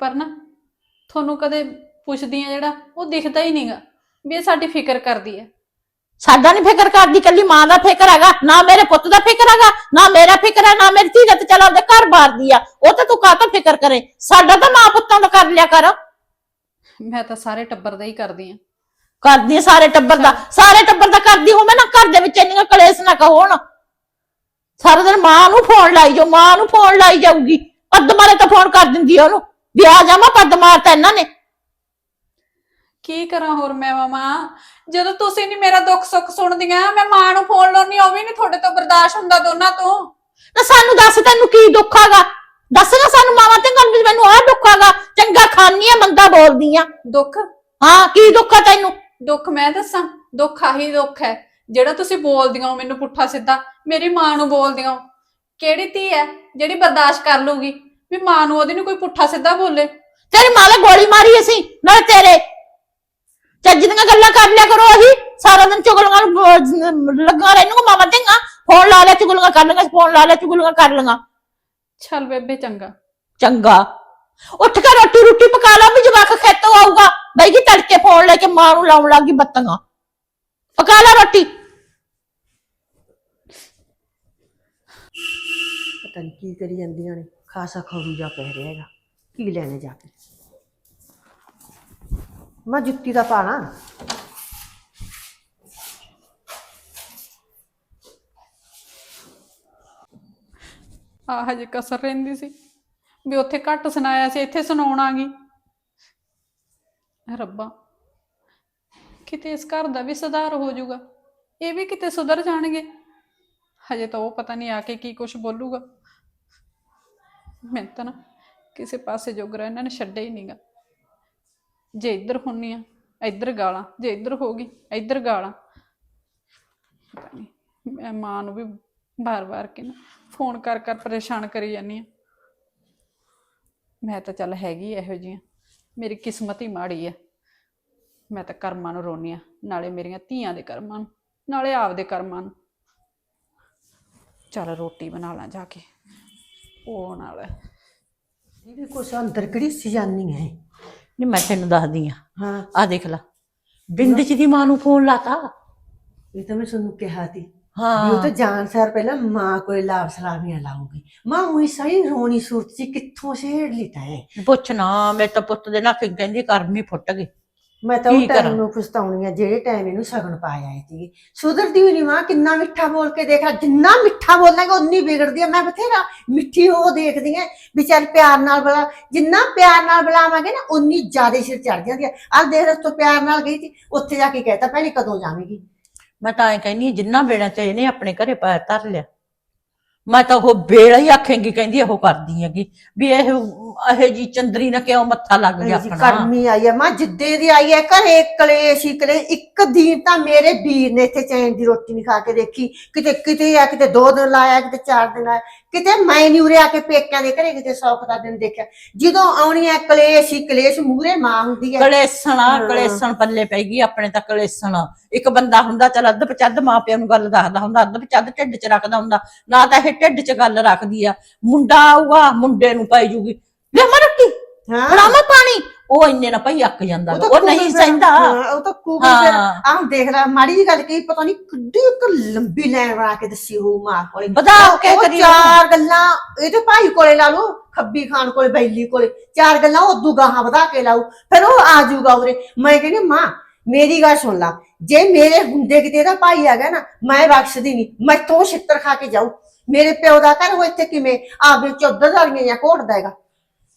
Speaker 3: ਪਰ ਨਾ ਤੁਹਾਨੂੰ ਕਦੇ ਪੁੱਛਦੀ ਆ ਜਿਹੜਾ ਉਹ ਦਿਖਦਾ ਹੀ ਨਹੀਂਗਾ ਵੀ ਇਹ ਸਾਡੀ ਫਿਕਰ ਕਰਦੀ ਹੈ।
Speaker 4: ਸਾਡਾ ਨਹੀਂ ਫਿਕਰ ਕਰਦੀ ਕੱਲੀ ਮਾਂ ਦਾ ਫਿਕਰ ਹੈਗਾ ਨਾ ਮੇਰੇ ਪੁੱਤ ਦਾ ਫਿਕਰ ਹੈਗਾ ਨਾ ਮੇਰਾ ਫਿਕਰ ਹੈ ਨਾ ਮੇਰੀ ਧੀ ਦਾ ਤੇ ਚਲ ਆਪਦੇ ਘਰ ਬਾਰਦੀ ਆ। ਉਹ ਤਾਂ ਤੂੰ ਕਾਹਤੋਂ ਫਿਕਰ ਕਰੇ? ਸਾਡਾ ਤਾਂ ਮਾਂ ਪੁੱਤਾਂ ਦਾ ਕਰ ਲਿਆ ਕਰ।
Speaker 3: ਮੈਂ ਤਾਂ ਸਾਰੇ ਟੱਬਰ ਦਾ ਹੀ ਕਰਦੀ ਆ
Speaker 4: ਕਰਦੀ ਆ ਸਾਰੇ ਟੱਬਰ ਦਾ। ਸਾਰੇ ਟੱਬਰ ਦਾ ਕਰਦੀ ਹੋਵੇਂ ਨਾ ਘਰ ਦੇ ਵਿੱਚ ਇੰਨੀਆਂ ਕਲੇਸ਼ ਨਾ ਕਹੋਣ ਸਾਰਾ ਦਿਨ ਮਾਂ ਨੂੰ ਫੋਨ ਲਾਈ ਜਾਓ ਮਾਂ ਨੂੰ ਫੋਨ ਲਾਈ ਜਾਊਗੀ। ਪੱਦ ਮਾਰੇ ਤਾਂ ਫੋਨ ਕਰ ਦਿੰਦੀ ਆ ਉਹਨੂੰ। ਵੀ ਆ ਜਾਵਾਂ ਪੱਦ ਮਾਰਤਾ ਇਹਨਾਂ ਨੇ।
Speaker 3: ਕੀ ਕਰਾਂ ਹੋਰ ਮੈਂ ਮਾਮਾ ਜਦੋਂ ਤੁਸੀਂ ਨਹੀਂ ਮੇਰਾ ਦੁੱਖ ਸੁੱਖ ਸੁਣਦੀਆਂ ਮੈਂ ਮਾਂ ਨੂੰ ਫੋਨ ਲਾਉਣੀ ਉਹ ਵੀ ਨਹੀਂ ਤੁਹਾਡੇ ਤੋਂ ਬਰਦਾਸ਼ਤ ਹੁੰਦਾ ਦੋਨਾਂ ਤੋਂ।
Speaker 4: ਨਾ ਸਾਨੂੰ ਦੱਸ ਤੈਨੂੰ ਕੀ ਦੁੱਖ ਹੈਗਾ? ਦੱਸ ਨਾ ਸਾਨੂੰ ਮਾਵਾਂ ਤੇ ਗੱਲ ਵੀ ਮੈਨੂੰ ਆਹ ਦੁੱਖ ਹੈਗਾ। ਚੰਗਾ ਖਾਨੀ ਆ ਮੰਦਾ ਬੋਲਦੀ ਆ
Speaker 3: ਦੁੱਖ?
Speaker 4: ਹਾਂ ਕੀ ਦੁੱਖ ਆ ਤੈਨੂੰ?
Speaker 3: ਦੁੱਖ ਮੈਂ ਦੱਸਾਂ? ਦੁੱਖ ਆਹੀ ਦੁੱਖ ਹੈ। ਜਿਹੜਾ ਤੁਸੀਂ ਬੋਲਦੀਆਂ ਹੋ ਮੈਨੂੰ ਪੁੱਠਾ ਸਿੱਧਾ ਮੇਰੀ ਮਾਂ ਨੂੰ ਬੋਲਦੀਆਂ ਹੋ। ਕਿਹੜੀ ਧੀ ਹੈ ਜਿਹੜੀ ਬਰਦਾਸ਼ਤ ਕਰ ਲੂਗੀ ਵੀ ਮਾਂ ਨੂੰ ਉਹਦੀ ਨੂੰ ਕੋਈ ਪੁੱਠਾ ਸਿੱਧਾ ਬੋਲੇ।
Speaker 4: ਤੇਰੀ ਮਾਂ ਨੇ ਗੋਲੀ ਮਾਰੀ ਅਸੀਂ ਨਾਲੇ ਤੇਰੇ। ਚੱਜ ਦੀਆਂ ਗੱਲਾਂ ਕਰ ਲਿਆ ਕਰੋ ਅਸੀਂ। ਸਾਰਾ ਦਿਨ ਚੁਗਲੀਆਂ ਨੂੰ ਲੱਗਾ ਰਹਿਣੂ ਮਾਮਾ ਧੀਆਂ। ਫੋਨ ਲਾ ਲਿਆ ਚੁਗਲੀਆਂ ਕਰ ਲਈਆਂ ਫੋਨ ਲਾ ਲਿਆ ਚੁਗਲੀਆਂ ਕਰ ਲਈਆਂ।
Speaker 3: ਚੱਲ ਬੇਬੇ ਚੰਗਾ।
Speaker 4: ਚੰਗਾ। ਉੱਠ ਕੇ ਰੋਟੀ ਰੋਟੀ ਪਕਾ ਲਾ ਵੀ ਜਵਾਕ ਖੇਤੋਂ ਆਊਗਾ। ਬਈ ਜੀ ਤੜਕੇ ਫੋਨ ਲੈ ਕੇ ਮਾਂ ਨੂੰ ਲਾਉਣ ਲੱਗੀ ਬੱਤੀਆਂ। ਪਕਾ ਲਾ ਰੋਟੀ।
Speaker 5: ਪਤਾ ਨਹੀਂ ਕੀ ਕਰੀ ਜਾਂਦੀਆਂ ਨੇ, ਖਾਸਾ ਖੌਰੂ ਜਾ ਪੈ ਰਿਹਾ ਹੈਗਾ, ਕੀ ਲੈਣੇ ਜਾ ਕੇ। ਮੈਂ ਜੁੱਤੀ ਦਾ ਪਾਣਾ
Speaker 3: ਆਹ ਹਜੇ ਕਸਰ ਰਹਿੰਦੀ ਸੀ, ਵੀ ਉੱਥੇ ਘੱਟ ਸੁਣਾਇਆ ਸੀ, ਇੱਥੇ ਸੁਣਾਉਣ ਆ ਗਈ ਰੱਬਾ, ਕਿਤੇ ਇਸ ਘਰ ਦਾ ਵੀ ਸੁਧਾਰ ਹੋ ਜਾਊਗਾ, ਇਹ ਵੀ ਕਿਤੇ ਸੁਧਰ ਜਾਣਗੇ। ਹਜੇ ਤਾਂ ਉਹ ਪਤਾ ਨਹੀਂ ਆ ਕੇ ਕੀ ਕੁਝ ਬੋਲੂਗਾ। ਮੈਂ ਤਾਂ ਨਾ ਕਿਸੇ ਪਾਸੇ ਜੋਗਰਾ ਇਹਨਾਂ ਨੇ ਛੱਡਿਆ ਹੀ ਨਹੀਂਗਾ ਜੇ ਇੱਧਰ ਹੁੰਨੀ ਆ, ਇੱਧਰ ਗਾਲਾਂ, ਜੇ ਇੱਧਰ ਹੋ ਗਈ, ਇੱਧਰ ਗਾਲਾਂ। ਪਤਾ ਨਹੀਂ ਮੈਂ ਮਾਂ ਨੂੰ ਵੀ ਬਾਰ-ਬਾਰ ਕੇ ਨਾ ਫੋਨ ਕਰ ਕਰ ਪਰੇਸ਼ਾਨ ਕਰੀ ਜਾਂਦੀ ਆ। ਮੈਂ ਤਾਂ ਚੱਲ ਹੈਗੀ ਇਹੋ ਜਿਹੀ ਮੇਰੀ ਕਿਸਮਤ ਹੀ ਮਾੜੀ ਆ। ਮੈਂ ਤਾਂ ਕਰਮਾਂ ਨੂੰ ਰੋਨੀ ਆ, ਨਾਲੇ ਮੇਰੀਆਂ ਧੀਆਂ ਦੇ ਕਰਮਾਂ ਨੂੰ, ਨਾਲੇ ਆਪਦੇ ਕਰਮਾਂ ਨੂੰ। ਚੱਲ ਰੋਟੀ ਬਣਾ ਲਾਂ ਜਾ ਕੇ। ਉਹ ਨਾਲ
Speaker 5: ਇਹ ਵੀ ਕੁਛ ਅੰਦਰ ਕਿਹੜੀ ਸੀ ਜਾਨੀ ਹੈ?
Speaker 4: ਨਹੀਂ ਮੈਂ ਤੈਨੂੰ ਦੱਸਦੀ ਆ
Speaker 5: ਹਾਂ।
Speaker 4: ਆ ਦੇਖ ਲੈ ਬਿੰਦ ਚ ਦੀ ਮਾਂ ਨੂੰ ਫੋਨ ਲਾਤਾ।
Speaker 5: ਇਹ ਤਾਂ ਮੈਂ ਤੁਹਾਨੂੰ ਕਿਹਾ ਸੀ ਵੀ
Speaker 4: ਹਾਂ
Speaker 5: ਉਹ ਤਾਂ ਜਾਣ ਸਾਰ ਪਹਿਲਾਂ ਮਾਂ ਕੋਈ ਲਾਭ ਸਲਾਮੀਆਂ ਲਾਉਂਗੀ ਮਾਂ ਉਹੀ ਸਹੀ ਰੋਣੀ ਸੂਰਤ ਕਿੱਥੋਂ ਛੇੜ ਲਿੱਤਾ ਹੈ
Speaker 4: ਪੁੱਛ ਨਾ ਮੇਰੇ ਤਾਂ ਪੁੱਤ ਦੇ ਨਾ ਕਹਿੰਦੀ ਕਰਮੀ ਫੁੱਟ ਗਈ
Speaker 5: ਮੈਂ ਤਾਂ
Speaker 4: ਕੀ
Speaker 5: ਉਹ
Speaker 4: ਕਰਾਂ?
Speaker 5: ਟਾਈਮ ਨੂੰ ਪਛਤਾਉਣੀ ਆ ਜਿਹੜੇ ਟਾਈਮ ਇਹਨੂੰ ਸਗਨ ਪਾਇਆ ਹੈ ਸੀ ਸੁਧਰਦੀ ਵੀ ਨਹੀਂ ਮਾਂ ਕਿੰਨਾ ਮਿੱਠਾ ਬੋਲ ਕੇ ਦੇਖ ਜਿੰਨਾ ਮਿੱਠਾ ਬੋਲਾਂਗਾ ਉਨੀ ਵਿਗੜਦੀ ਆ। ਮੈਂ ਬਥੇਰਾ ਮਿੱਠੀ ਹੋ ਦੇਖਦੀ ਆ ਵੀ ਚੱਲ ਪਿਆਰ ਨਾਲ ਬੁਲਾ ਜਿੰਨਾ ਪਿਆਰ ਨਾਲ ਬੁਲਾਵਾਂਗੇ ਨਾ ਉਨੀ ਜ਼ਿਆਦਾ ਸਿਰ ਚੜ ਜਾਂਦੀ ਆ। ਆ ਦੇਖ ਰਸ ਤੋਂ ਪਿਆਰ ਨਾਲ ਗਈ ਸੀ ਉੱਥੇ ਜਾ ਕੇ ਕਹਿਤਾ ਪਹਿਲੇ ਕਦੋਂ ਜਾਵੇਂਗੀ?
Speaker 4: ਮੈਂ ਤਾਂ ਐ ਕਹਿੰਦੀ ਹਾਂ, ਜਿੰਨਾ ਵੇੜਾ ਤੇ ਇਹਨੇ ਆਪਣੇ ਘਰੇ ਪੈਰ ਧਰ ਲਿਆ ਮੈਂ ਤਾਂ ਉਹ ਬੇੜਾ ਹੀ ਆਖੇਂਗੀ ਕਹਿੰਦੀ ਉਹ ਕਰਦੀ ਹੈਗੀ ਵੀ ਇਹ ਇਹ ਜੀ ਚੰਦਰੀ ਨਾ ਕਿਉਂ ਮੱਥਾ ਲੱਗ ਗਿਆ
Speaker 5: ਜੀ
Speaker 4: ਆਪਣਾ?
Speaker 5: ਕਰਮੀ ਆਈ ਹੈ ਮਾਂ ਜਿੱਦੇ ਦੀ ਆਈ ਹੈ ਘਰੇ ਕਲੇਸ਼ ਹੀ ਕਲੇ ਇੱਕ ਦਿਨ ਤਾਂ ਮੇਰੇ ਵੀਰ ਨੇ ਇੱਥੇ ਚੈਨ ਦੀ ਰੋਟੀ ਨਹੀਂ ਖਾ ਕੇ ਦੇਖੀ ਕਿਤੇ ਕਿਤੇ ਆ ਕਿਤੇ ਦੋ ਦਿਨ ਲਾਇਆ ਕਿਤੇ ਚਾਰ ਦਿਨ ਆਇਆ ਕਿਤੇ ਮੈਂ ਨਹੀਂ ਉਰੇ ਆ ਕੇ ਪੇਕਿਆਂ ਦੇ ਘਰੇ ਕਿਤੇ ਸੌਖ ਦਾ ਦਿਨ ਦੇਖਿਆ। ਜਦੋਂ ਆਉਣੀ ਹੈ ਕਲੇਸ਼ ਹੀ ਕਲੇਸ਼ ਮੂਰੇ ਮਾਂ ਹੁੰਦੀ ਹੈ
Speaker 4: ਕਲੇਸਣਾ
Speaker 5: ਹਾਂ।
Speaker 4: ਕਲੇਸਣ ਪੱਲੇ ਪੈਗੀ ਆਪਣੇ ਤਾਂ ਕਲੇਸਣ। ਇੱਕ ਬੰਦਾ ਹੁੰਦਾ ਚੱਲ ਅੱਧ ਪਚੱਧ ਮਾਪਿਆਂ ਨੂੰ ਗੱਲ ਦੱਸਦਾ ਹੁੰਦਾ ਅੱਧ ਪਚੱਧ ਢਿੱਡ 'ਚ ਰੱਖਦਾ ਹੁੰਦਾ ਨਾ ਤਾਂ ਇਹ ਢਿੱਡ 'ਚ ਗੱਲ ਰੱਖਦੀ ਆ। ਮੁੰਡਾ ਆਊਗਾ ਮੁੰਡੇ ਨੂੰ ਪੈ ਜੂਗੀ। ਲੈ ਮਰਤੀ
Speaker 5: ਹਾਂ।
Speaker 4: ਫੜਾਵਾ ਪਾਣੀ। ਉਹ ਇੰਨੇ ਨਾ ਭਈ ਅੱਕ ਜਾਂਦਾ ਗਾ, ਉਹ ਨਹੀਂ ਸਹਿੰਦਾ।
Speaker 5: ਉਹ ਤਾਂ ਕੂਬੀ ਫਿਰ।
Speaker 4: ਹਾਂ।
Speaker 5: ਆਹ ਦੇਖ ਲੈ ਮਾੜੀ ਜੀ ਗੱਲ ਕੀ ਪਤਾ ਨਹੀਂ ਕਿੱਡੀ ਇੱਕ ਲੰਬੀ ਲਾਈਨ ਬਣਾ ਕੇ ਦੱਸੀ ਹੋ ਮਾਂ ਕੋਲੇ।
Speaker 4: ਵਧਾ ਕੇ
Speaker 5: ਉਹ
Speaker 4: ਕਰੀ
Speaker 5: ਚਾਰ ਗੱਲਾਂ ਇਹਦੇ ਭਾਈ ਕੋਲੇ ਲਾ ਲਓ ਖੱਬੀ ਖਾਨ ਕੋਲੇ ਬੈਲੀ ਕੋਲੇ। ਚਾਰ ਗੱਲਾਂ ਉਹ ਗਾਹਾਂ ਵਧਾ ਕੇ ਲਾਊ ਫਿਰ ਉਹ ਆ ਜਾਊਗਾ ਉਰੇ। ਮੈਂ ਕਹਿੰਦੀ ਮਾਂ ਮੇਰੀ ਗੱਲ ਸੁਣ ਲਾ। ਜੇ ਮੇਰੇ ਹੁੰਦੇ ਕਿਤੇ ਇਹਦਾ ਭਾਈ ਆ ਗਿਆ ਨਾ ਮੈਂ ਬਖਸ਼ਦੀ ਨਹੀਂ ਮੈਂ ਤੋਂ ਛਿੱਤਰ ਖਾ ਕੇ ਜਾਊ। ਮੇਰੇ ਪਿਓ ਦਾ ਘਰ ਉਹ ਇੱਥੇ ਕਿਵੇਂ? ਆਪਦੇ ਚੌਧਰ ਵਾਲੀਆਂ ਜਾਂ ਘੋਟਦਾ ਹੈਗਾ।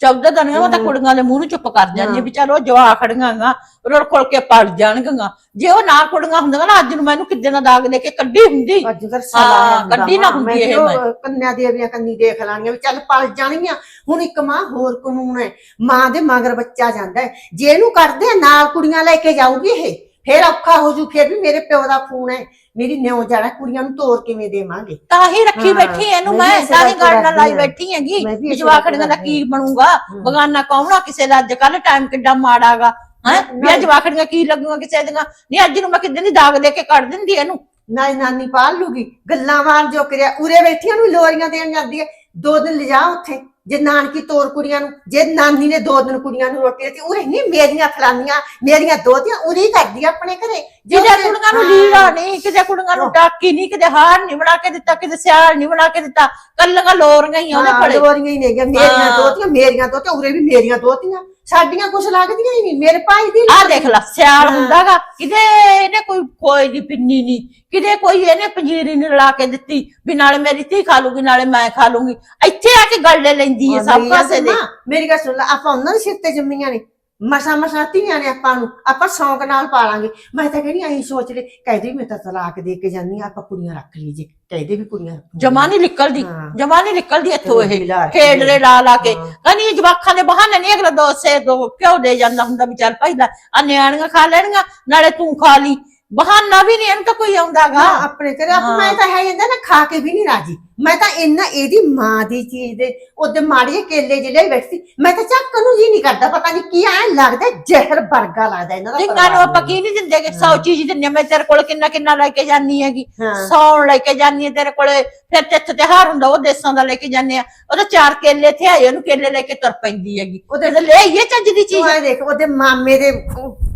Speaker 4: ਚੌਦਾ ਦਨੀਆਂ ਉਹ ਤਾਂ ਕੁੜੀਆਂ ਦੇ ਮੂੰਹ ਨੂੰ ਚੁੱਪ ਕਰ ਜਾਂਦੀਆਂ ਵੀ ਚਲੋ ਜਵਾ ਖੜੀਆਂ ਗਾ ਰੋੜ ਖੋਲ ਕੇ ਪੜ ਜਾਣਗੀਆਂ। ਜੇ ਉਹ ਨਾ ਕੁੜੀਆਂ ਹੁੰਦੀਆਂ ਨਾ ਅੱਜ ਨੂੰ ਮੈਨੂੰ ਕਿੱਦੇ ਦਾ ਦਾਗ ਦੇ ਕੇ ਕੱਢੀ ਹੁੰਦੀ?
Speaker 5: ਅੱਜ
Speaker 4: ਹਾਂ, ਕੱਢੀ ਨਾ
Speaker 5: ਮਾਂ।
Speaker 4: ਹੁੰਦੀ
Speaker 5: ਮੈਂ
Speaker 4: ਇਹ
Speaker 5: ਉਹ
Speaker 4: ਮੈਂ।
Speaker 5: ਕੰਨਿਆ ਦੇਵੀਆਂ ਕੰਨੀ ਦੇਖ ਲਾਣੀਆਂ ਵੀ ਚੱਲ ਪਲ ਜਾਣਗੀਆਂ। ਹੁਣ ਇੱਕ ਮਾਂ ਹੋਰ ਕਾਨੂੰਨ ਹੈ। ਮਾਂ ਦੇ ਮਗਰ ਬੱਚਾ ਜਾਂਦਾ ਹੈ। ਜੇ ਇਹਨੂੰ ਕੱਢਦੇ ਆ, ਨਾਲ ਕੁੜੀਆਂ ਲੈ ਕੇ ਜਾਊਗੀ ਇਹ। ਫੇਰ ਔਖਾ ਹੋ ਜੂ ਫੇਰ ਵੀ ਮੇਰੇ ਪਿਓ ਦਾ ਖੂਨ ਹੈ। ਮੇਰੀ ਨਿਉ ਜਾਣਾ ਕੁੜੀਆਂ ਨੂੰ ਤੋਰ ਕਿਵੇਂ ਦੇਵਾਂਗੇ?
Speaker 4: ਤਾਂ ਹੀ ਰੱਖੀ ਬੈਠੀ ਇਹਨੂੰ
Speaker 5: ਮੈਂ
Speaker 4: ਤਾਂ ਹੀ ਗੱਲ ਨਾਲ ਲਾਈ। ਬੈਠੀ ਹੈਗੀ
Speaker 5: ਵੀ
Speaker 4: ਜਵਾਖੜੀਆਂ ਦਾ ਕੀ ਬਣੂਗਾ? ਬਗਾਨਾ ਕੌਣਾ ਕਿਸੇ ਦਾ ਅੱਜ ਕੱਲ ਟਾਈਮ ਕਿੱਡਾ ਮਾੜਾਗਾ ਹੈ? ਵੀ ਅੱਜ ਜਵਾਖੜੀਆਂ ਕੀ ਲੱਗੂਗਾ ਕਿਸੇ ਦੀਆਂ? ਨਹੀਂ ਅੱਜ ਨੂੰ ਮੈਂ ਕਿੱਦਾਂ ਦੀ ਦਾਗ ਦੇ ਕੇ ਕੱਢ ਦਿੰਦੀ ਇਹਨੂੰ?
Speaker 5: ਨਾਲੇ ਨਾਨੀ ਪਾਲ ਲੂਗੀ। ਗੱਲਾਂ ਮਾਰ ਜੋ ਕਰਿਆ ਉਰੇ ਬੈਠੀਆਂ ਨੂੰ ਲੋਰੀਆਂ ਦੇਣ ਜਾਂਦੀ ਹੈ ਦੋ ਦਿਨ ਲਿਜਾ ਉੱਥੇ ਜੇ ਨਾਨਕੀ ਤੋਰ ਕੁੜੀਆਂ ਨੂੰ ਜੇ ਨਾਨੀ ਨੇ ਦੋ ਦਿਨ ਕੁੜੀਆਂ ਨੂੰ ਰੋਟੀ ਦਿੱਤੀ ਉਰੇ ਨਹੀਂ ਮੇਰੀਆਂ ਫਲਾਨੀਆਂ ਮੇਰੀਆਂ ਦੋਤੀਆਂ ਹੀ ਕਰਦੀ ਆ ਆਪਣੇ ਘਰੇ ਜੇ
Speaker 4: ਕਿਤੇ
Speaker 5: ਉੱਥੇ-
Speaker 4: ਕੁੜੀਆਂ ਨੂੰ। ਲੀੜਾ ਨਹੀਂ ਕਿਤੇ ਕੁੜੀਆਂ ਨੂੰ ਟਾਕੀ ਨਹੀਂ ਕਿਤੇ ਹਾਰ ਨਹੀਂ ਬਣਾ ਕੇ ਦਿੱਤਾ ਕਿਤੇ ਸਿਆਲ ਨਹੀਂ ਬਣਾ ਕੇ ਦਿੱਤਾ ਕੱਲੀਆਂ ਲੋਰੀਆਂ ਹੀ ਉਹਦੇ
Speaker 5: ਹਾਂ,
Speaker 4: ਕੋਲੇ
Speaker 5: ਲੋਰੀਆਂ ਹੀ ਨੇਗੀਆਂ ਮੇਰੀਆਂ। ਦੋਤੀਆਂ ਮੇਰੀਆਂ ਦੋਤੀਆਂ ਉਰੇ ਵੀ ਮੇਰੀਆਂ ਦੋਤੀਆਂ ਸਾਡੀਆਂ ਕੁਛ ਲੱਗਦੀਆਂ ਹੀ ਨਹੀਂ ਮੇਰੇ ਭਾਈ ਦੀ
Speaker 4: ਆ ਦੇਖ ਲੈ ਸਿਆਲ। ਹੁੰਦਾਗਾ। ਕਿਤੇ ਇਹਨੇ ਕੋਈ ਕੋਈ ਦੀ ਪਿੰਨੀ ਨਹੀਂ ਕਿਤੇ ਕੋਈ ਇਹਨੇ ਪੰਜੀਰੀ ਨਹੀਂ ਰਲਾ ਕੇ ਦਿੱਤੀ ਵੀ ਨਾਲੇ ਮੇਰੀ ਧੀ ਖਾ ਲੂਗੀ ਨਾਲੇ ਮੈਂ ਖਾ ਲੂੰਗੀ। ਇੱਥੇ ਆ ਕੇ ਗੱਲ ਲੈਂਦੀ ਹੈ ਸਭ ਪਾਸੇ ਦੇ।
Speaker 5: ਮੇਰੀ ਗੱਲ ਸੁਣ ਲੈ ਆਪਾਂ ਉਹਨਾਂ ਦੇ ਸਿਰ ਤੇ ਜੰਮੀਆਂ ਨੇ। ਮਸਾ ਮਸਾ ਧੀਆਂ ਨੇ ਆਪਾਂ ਨੂੰ ਆਪਾਂ ਸ਼ੌਂਕ ਨਾਲ ਪਾਲਾਂਗੇ ਮੈਂ ਤਾਂ ਕਹਿੰਦੀ ਐਂ ਸੋਚ ਲੈ ਕਹਿੰਦੇ ਮੈਂ ਤਾਂ ਤਲਾਕ ਦੇ ਕੇ ਜਾਨੀ ਆਂ, ਆਪਾਂ ਕੁੜੀਆਂ ਰੱਖ ਲਈ ਜੇ ਕਹਿੰਦੇ ਵੀ ਕੁੜੀਆਂ।
Speaker 4: ਜਮਾ ਨਹੀਂ ਨਿਕਲਦੀ। ਜਮਾ ਨਹੀਂ ਨਿਕਲਦੀ ਇੱਥੋਂ ਇਹ ਖੇਡਲੇ ਲਾ ਲਾ ਕੇ। ਕਹਿੰਦੀ ਜਵਾਖਾਂ ਦੇ ਬਹਾਨੇ ਨਹੀਂ ਅਗਲਾ ਦੋ ਸੇ ਦੋ ਕਿਉਂ ਦੇ ਜਾਂਦਾ ਹੁੰਦਾ ਵੀ ਚੱਲ ਭਾਈ ਆ ਨਿਆਣੀਆਂ ਖਾ ਲੈਣੀਆਂ ਨਾਲੇ ਤੂੰ ਖਾ ਲਈ ਬਹਾਨਾ ਵੀ ਨਹੀਂ ਇਹਨੂੰ ਕੋਈ ਆਉਂਦਾਗਾ।
Speaker 5: ਹਾਂ ਆਪਣੇ ਘਰੇ ਆਪ
Speaker 4: ਹਾਂ।
Speaker 5: ਮੈਂ ਤਾਂ ਹੈ ਜਾਂਦਾ ਨਾ ਖਾ ਕੇ ਵੀ ਨਹੀਂ ਰਾਜੀ। ਮੈਂ ਤਾਂ ਇੰਨਾ ਇਹਦੀ ਮਾਂ ਦੀ ਚੀਜ਼ ਦੇ ਉਹਦੇ ਮਾੜੀਏ ਕੇਲੇ ਜਿਹੜੇ ਬੈਠੀ ਸੀ। ਮੈਂ ਤਾਂ ਚੱਕ ਨੂੰ ਜੀ ਨਹੀਂ ਕਰਦਾ ਪਤਾ ਨਹੀਂ ਕੀ ਐ ਲੱਗਦਾ ਜ਼ਹਿਰ ਵਰਗਾ ਲੱਗਦਾ ਇਹਨਾਂ ਦਾ
Speaker 4: ਜਿੰਨਾਂ ਨੂੰ
Speaker 5: ਪਰਿਵਾਰ
Speaker 4: ਆਪਾਂ ਕੀ ਨਹੀਂ ਦਿੰਦੇਗੇ ਸੌ ਚੀਜ਼ ਦਿੰਨੇ ਮੈਂ ਤੇਰੇ ਕੋਲ ਕਿੰਨਾ ਕਿੰਨਾ ਲੈ ਕੇ ਜਾਨੀ ਹੈਗੀ?
Speaker 5: ਹਾਂ।
Speaker 4: ਸੌਣ ਲੈ ਕੇ ਜਾਨੀ ਹੈ ਤੇਰੇ ਕੋਲੇ। ਫਿਰ ਤਿੱਥ ਤਿਹਾਰ ਹੁੰਦਾ ਉਹ ਦੇਸਾਂ ਦਾ ਲੈ ਕੇ ਜਾਨੇ ਆ। ਉਹਦਾ ਚਾਰ ਕੇਲੇ ਇੱਥੇ ਆਏ ਉਹਨੂੰ ਕੇਲੇ ਲੈ ਕੇ ਤੁਰ ਪੈਂਦੀ ਹੈਗੀ। ਉਹਦੇ ਲੈ ਆਈਏ ਚੱਜ ਦੀ ਚੀਜ਼।
Speaker 5: ਐ ਦੇਖ ਉਹਦੇ ਮਾਮੇ ਦੇ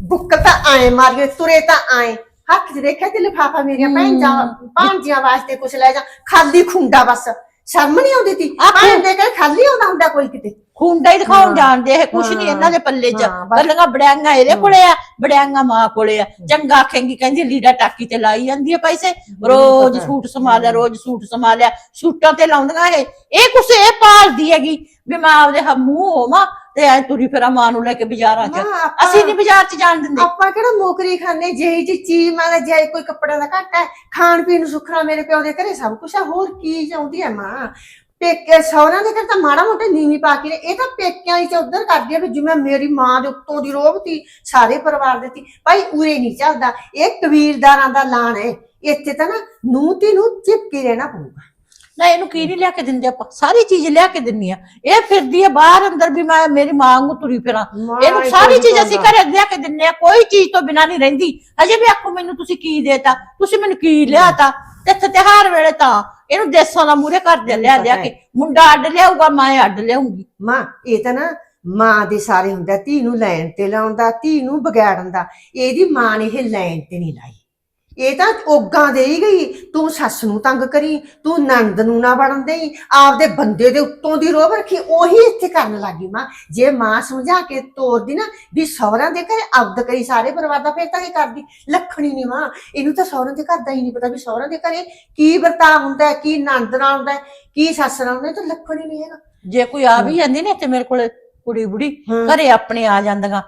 Speaker 5: ਬੁੱਕਲ ਤਾਂ ਆਏ ਮਾਰੀਏ ਤੁਰੇ ਤਾਂ ਆਏ। ਹੱਥ 'ਚ ਦੇਖਿਆ ਤੇ ਲਿਫਾਫਾ ਮੇਰੀਆਂ ਭੈਣਾਂ ਭਾਂਜੀਆਂ ਵਾਸਤੇ ਕੁਛ ਲੈ ਜਾ। ਖਾਲੀ ਖੁੰਡਾ ਬਸ। ਸ਼ਰਮ ਨਹੀਂ ਆਉਂਦੀ ਤੀ। ਭੈਣ ਦੇ ਕੇ ਖਾਲੀ ਆਉਂਦਾ ਹੁੰਦਾ ਕੋਈ ਕਿਤੇ।
Speaker 4: ਖੁੰਡਾ ਹੀ ਦਿਖਾਉਣ। ਜਾਣਦੇ ਇਹ ਕੁਛ ਨਹੀਂ। ਇਹਨਾਂ ਦੇ ਪੱਲੇ 'ਚ।
Speaker 5: ਹਾਂ, ਬਸ।
Speaker 4: ਗੱਲਾਂ ਬੜਿਆਂਗਾ ਇਹਦੇ ਕੋਲੇ ਆ ਬੜਿਆਂਗਾ ਮਾਂ ਕੋਲੇ ਆ। ਚੰਗਾ ਆਖੇਂਗੀ ਕਹਿੰਦੀ ਲੀੜਾ ਟਾਕੀ ਤੇ ਲਾਈ ਜਾਂਦੀ ਹੈ ਪੈਸੇ। ਰੋਜ਼। ਸੂਟ ਸਮਾ ਲਿਆ ਰੋਜ਼ ਸੂਟ ਸਮਾ ਲਿਆ ਸੂਟਾਂ ਤੇ ਲਾਉਂਦੀਆਂ ਇਹ। ਇਹ ਕੁਛ ਇਹ ਪਾਲਦੀ ਹੈਗੀ। ਵੀ ਮੈਂ ਆਪਦੇ ਹ- ਮੂੰਹ ਹੋਵਾਂ ਤੇ ਐ ਤੁਰੀ ਫਿਰਾਂ ਮਾਂ ਨੂੰ ਲੈ ਕੇ ਬਾਜ਼ਾਰਾਂ 'ਚ।
Speaker 5: ਮਾਂ, ਆਪਾਂ-
Speaker 4: ਅਸੀਂ ਨਹੀਂ ਬਾਜ਼ਾਰ 'ਚ ਜਾਣ ਦਿੰਦੇ।
Speaker 5: ਆਪਾਂ ਕਿਹੜਾ ਨੌਕਰੀ ਖਾਂਦੇ? ਜਿਹੀ ਜੀ ਚੀਜ਼ ਮਾਲਾ ਜੇ ਕੋਈ ਕੱਪੜਾ ਦਾ ਘੱਟ ਹੈ ਖਾਣ ਪੀਣ ਨੂੰ ਸੁਖਣਾ ਮੇਰੇ ਪਿਓ ਦੇ ਘਰੇ ਸਭ ਕੁਝ ਹੈ ਹੋਰ ਕੀ ਚਾਹੁੰਦੀ ਹੈ ਮਾਂ? ਪੇਕੇ ਸਹੁਰਿਆਂ ਦੇ ਘਰ ਤਾਂ ਮਾੜਾ ਮੋਟਾ ਨੀਵੀਂ ਪਾ ਕੇ ਇਹ ਤਾਂ ਪੇਕਿਆਂ ਹੀ ਚ ਉਧਰ ਕਰਦੀ ਆ ਵੀ ਜਿਵੇਂ ਮੇਰੀ ਮਾਂ ਦੇ ਉੱਤੋਂ ਦੀ ਰੋਬ ਤੀ ਸਾਰੇ ਪਰਿਵਾਰ ਦੇ ਤੀ। ਭਾਈ ਉਰੇ ਨਹੀਂ ਚੱਲਦਾ। ਇਹ ਕਬੀਲਦਾਰਾਂ ਦਾ ਲਾਣ ਹੈ। ਇੱਥੇ ਤਾਂ ਨਾ ਨੂੰ ਤੀ ਨੂੰ ਚਿਪਕੀ ਰਹਿਣਾ ਪਊਗਾ।
Speaker 4: ਨਾ ਇਹਨੂੰ ਕੀ ਨਹੀਂ ਲਿਆ ਕੇ ਦਿੰਦੇ ਆਪਾਂ? ਸਾਰੀ ਚੀਜ਼ ਲਿਆ ਕੇ ਦਿੰਨੀ ਆ। ਇਹ ਫਿਰਦੀ ਆ ਬਾਹਰ ਅੰਦਰ ਵੀ ਮੈਂ ਮੇਰੀ ਮਾਂ ਨੂੰ ਤੁਰੀ ਫਿਰਾਂ। ਇਹਨੂੰ ਸਾਰੀ ਚੀਜ਼ ਅਸੀਂ ਘਰੇ ਲਿਆ ਕੇ ਦਿੰਨੇ ਆ ਕੋਈ ਚੀਜ਼ ਤੋਂ ਬਿਨਾ ਨਹੀਂ ਰਹਿੰਦੀ। ਹਜੇ ਵੀ ਆਖੋ ਮੈਨੂੰ ਤੁਸੀਂ ਕੀ ਦੇਤਾ? ਤੁਸੀਂ ਮੈਨੂੰ ਕੀ ਲਿਆਤਾ? ਤਿੱਥ ਤਿਹਾਰ ਵੇਲੇ ਤਾਂ ਇਹਨੂੰ ਦੇਸਾਂ ਦਾ ਮੂਰੇ ਕਰ ਦੇ ਲਿਆ ਲਿਆ ਕੇ। ਮੁੰਡਾ ਅੱਡ ਲਿਆਊਗਾ ਮੈਂ ਅੱਡ ਲਿਆਉਂਗੀ
Speaker 5: ਮਾਂ ਇਹ ਤਾਂ ਨਾ ਮਾਂ ਦੇ ਸਾਰੇ ਹੁੰਦਾ ਧੀ ਨੂੰ ਲੈਣ ਤੇ ਲਾਉਣ ਦਾ ਧੀ ਨੂੰ ਵਿਗਾੜਨ ਦਾ। ਇਹਦੀ ਮਾਂ ਨੇ ਇਹ ਲੈਣ ਤੇ ਨਹੀਂ ਲਾਈ। ਇਹ ਤਾਂ ਓਗਾਂ ਦੇ ਹੀ ਗਈ। ਤੂੰ ਸੱਸ ਨੂੰ ਤੰਗ ਕਰੀ ਤੂੰ ਨੰਦ ਨੂੰ ਨਾ ਵੜਨ ਦੇਈ ਆਪਦੇ ਬੰਦੇ ਦੇ ਉੱਤੋਂ ਦੀ ਰੋਬ ਰੱਖੀ ਉਹੀ ਇੱਥੇ ਕਰਨ ਲੱਗੀ ਮਾਂ। ਜੇ ਮਾਂ ਸਮਝਾ ਕੇ ਤੋਰਦੀ ਨਾ ਵੀ ਸਹੁਰਿਆਂ ਦੇ ਘਰੇ ਅਬਦ ਕਰੀ ਸਾਰੇ ਪਰਿਵਾਰ ਦਾ ਫੇਰ ਤਾਂ ਇਹ ਕਰਦੀ। ਲੱਖਣੀ ਨਹੀਂ ਮਾਂ। ਇਹਨੂੰ ਤਾਂ ਸਹੁਰਿਆਂ ਦੇ ਘਰ ਦਾ ਹੀ ਨਹੀਂ ਪਤਾ ਵੀ ਸਹੁਰਿਆਂ ਦੇ ਘਰੇ ਕੀ ਵਰਤਾਅ ਹੁੰਦਾ ਕੀ ਨੰਦ ਨਾਲ ਹੁੰਦਾ ਕੀ ਸੱਸ ਨਾਲ ਹੁੰਦਾ ਤਾਂ ਲੱਖਣੀ ਨਹੀਂ ਹੈਗਾ।
Speaker 4: ਜੇ ਕੋਈ ਆ ਵੀ ਜਾਂਦੀ ਨੇ ਤੇ ਮੇਰੇ ਕੋਲੇ ਕੁੜੀ ਬੁੜੀ। ਘਰੇ ਆਪਣੇ ਆ ਜਾਂਦੀਆਂ।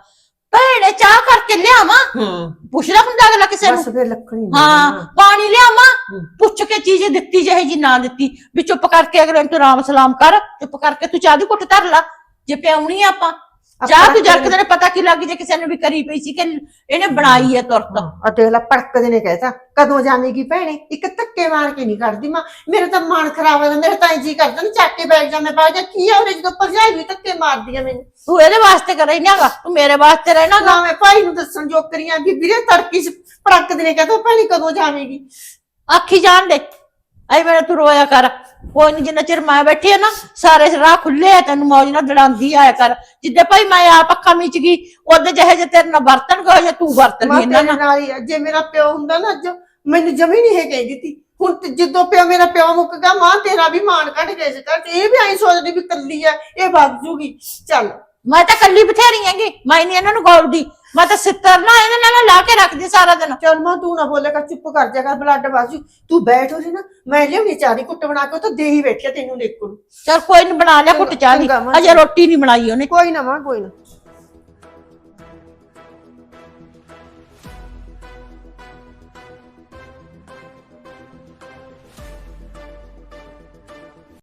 Speaker 4: ਭੈਣੇ ਚਾਹ ਕਰਕੇ ਲਿਆਵਾਂ।
Speaker 5: ਹਾਂ।
Speaker 4: ਪੁੱਛਦਾ ਹੁੰਦਾ ਅਗਲਾ ਕਿਸੇ ਨੂੰ।
Speaker 5: ਬਸ ਫੇਰ ਨਹੀਂ
Speaker 4: ਹਾਂ ਪਾਣੀ ਲਿਆਵਾਂ। ਪੁੱਛ ਕੇ ਚੀਜ਼ ਦਿੱਤੀ ਜਿਹੇ ਜੀ ਨਾ ਦਿੱਤੀ। ਵੀ ਚੁੱਪ ਕਰਕੇ ਅਗਲੇ ਨੂੰ ਤੂੰ ਰਾਮ ਸਲਾਮ ਕਰ ਚੁੱਪ ਕਰਕੇ ਤੂੰ ਚਾਹ ਦੀ ਘੁੱਟ ਧਰ ਲਾ। ਜੇ ਪਿਆਉਣੀ ਆ ਆਪਾਂ। ਚਾਹ ਤੂੰ ਜਰਕਦੇ ਨੇ ਪਤਾ ਕੀ ਲੱਗ ਜੇ ਕਿਸੇ ਨੇ ਵੀ ਕਰੀ ਪਈ ਸੀ ਕਿ ਇਹਨੇ ਬਣਾਈ ਹੈ ਤੁਰਤ
Speaker 5: ਦੇਖ ਲੈ ਪੜਕਦੇ ਨੇ ਕਹਿਤਾ ਕਦੋਂ ਜਾਵੇਗੀ ਭੈਣੇ? ਇੱਕ ਧੱਕੇ ਮਾਰ ਕੇ ਨਹੀਂ ਕੱਢਦੀ ਮਾਂ। ਮੇਰੇ ਤਾਂ ਮਨ ਖਰਾਬ ਹੋ ਜਾਂਦਾ ਮੇਰੇ ਤਾਂ ਜੀ ਕਰਦਾ ਨਾ ਚੱਕ ਕੇ ਬੈਠ ਜਾਂਦਾ ਪਾ ਜਾ। ਕੀ ਆ ਉਹਦੇ ਜਦੋਂ ਭਰਜਾਈ ਵੀ ਧੱਕੇ ਮਾਰਦੀ ਆ ਮੈਨੂੰ?
Speaker 4: ਤੂੰ ਇਹਦੇ ਵਾਸਤੇ ਕਰ ਰਹਿਣਾਗਾ ਤੂੰ ਮੇਰੇ ਵਾਸਤੇ ਰਹਿਣਾਗਾ
Speaker 5: ਨਾ ਮੈਂ ਭਾਈ ਨੂੰ ਦੱਸਣ ਜੋ ਕਰੀਆਂ ਵੀ ਵੀਰੇ ਤੜਕੀ ਚ ਪੜਕਦੇ ਨੇ ਕਹਿੰਦਾ ਭੈਣੇ ਕਦੋਂ ਜਾਵੇਗੀ?
Speaker 4: ਆਖੀ ਜਾਣ ਦੇ। ਐ ਮੇਰੇ ਤੂੰ ਰੋਇਆ ਕਰ। ਕੋਈ ਨਹੀਂ ਜਿੰਨਾ ਚਿਰ ਮੈਂ ਬੈਠੀ ਆ ਨਾ ਸਾਰੇ ਰਾਹ ਖੁੱਲੇ ਆ ਤੈਨੂੰ ਮੌਜ ਨਾਲ ਦੜਾਉਂਦੀ ਆਇਆ ਕਰ। ਜਿੱਦੇ ਭਾਈ ਮੈਂ ਆਪ ਅੱਖਾਂ ਮੀਚ ਗਈ ਉਹਦੇ ਜਿਹੇ ਜੇ ਤੇਰੇ ਨਾਲ ਵਰਤਣਗੇ ਜੇ ਤੂੰ ਵਰਤਣੀ
Speaker 5: ਮਾਂ
Speaker 4: ਇਹਨਾਂ
Speaker 5: ਤੇਰੇ
Speaker 4: ਨਾਲ?
Speaker 5: ਨਾਲ ਹੀ ਆ। ਜੇ ਮੇਰਾ ਪਿਓ ਹੁੰਦਾ ਨਾ ਅੱਜ ਮੈਨੂੰ ਜਮੀ ਨਹੀਂ ਇਹ ਕਹਿੰਦੀ ਤੀ ਹੁਣ ਤੇ ਜਦੋਂ ਪਿਓ ਮੇਰਾ ਪਿਓ ਮੁੱਕ ਗਿਆ ਮਾਂ ਤੇਰਾ ਵੀ ਮਾਣ ਕੱਢ ਕੇ ਸੀ ਕਰ ਇਹ ਵੀ ਐਂ ਸੋਚਦੀ ਵੀ ਕੱਲੀ ਆ ਇਹ ਵਗ ਜੂਗੀ। ਚੱਲ।
Speaker 4: ਮੈਂ ਤਾਂ ਕੱਲੀ ਬਥੇਰੀ ਹੈਗੀ ਮੈਂ ਨਹੀਂ ਇਹਨਾਂ ਨੂੰ ਗੋਲਦੀ। ਮੈਂ ਤਾਂ ਸਿੱਤਰ ਨਾ ਇਹਨਾਂ ਨਾਲ ਲਾ ਕੇ ਰੱਖਦੀ ਸਾਰਾ ਦਿਨ।
Speaker 5: ਚੱਲ ਮਾਂ ਤੂੰ ਨਾ ਬੋਲੇ ਕਰ ਚੁੱਪ ਕਰ ਜਾ ਕਰ ਬਲੱਡ ਵਾਜੂ ਤੂੰ ਬੈਠ ਹੋ ਜੀ ਨਾ ਮੈਂ ਲਿਆਉਣੀ ਦੀ ਕੁੱਟ ਬਣਾ ਕੇ ਉਹ ਤਾਂ ਦੇ ਹੀ ਬੈਠਿਆ ਤੈਨੂੰ ਦੇਖੋ
Speaker 4: ਚਲ ਕੋਈ ਨਹੀਂ ਬਣਾ ਲਿਆ ਘੁੱਟ ਚਾਹ ਦੀ।
Speaker 5: ਚੰਗਾ ਮਾਂ।
Speaker 4: ਅਜੇ ਰੋਟੀ ਨਹੀਂ ਬਣਾਈ ਉਹਨੇ।
Speaker 5: ਕੋਈ ਨਾ ਮਾਂ ਕੋਈ ਨਾ।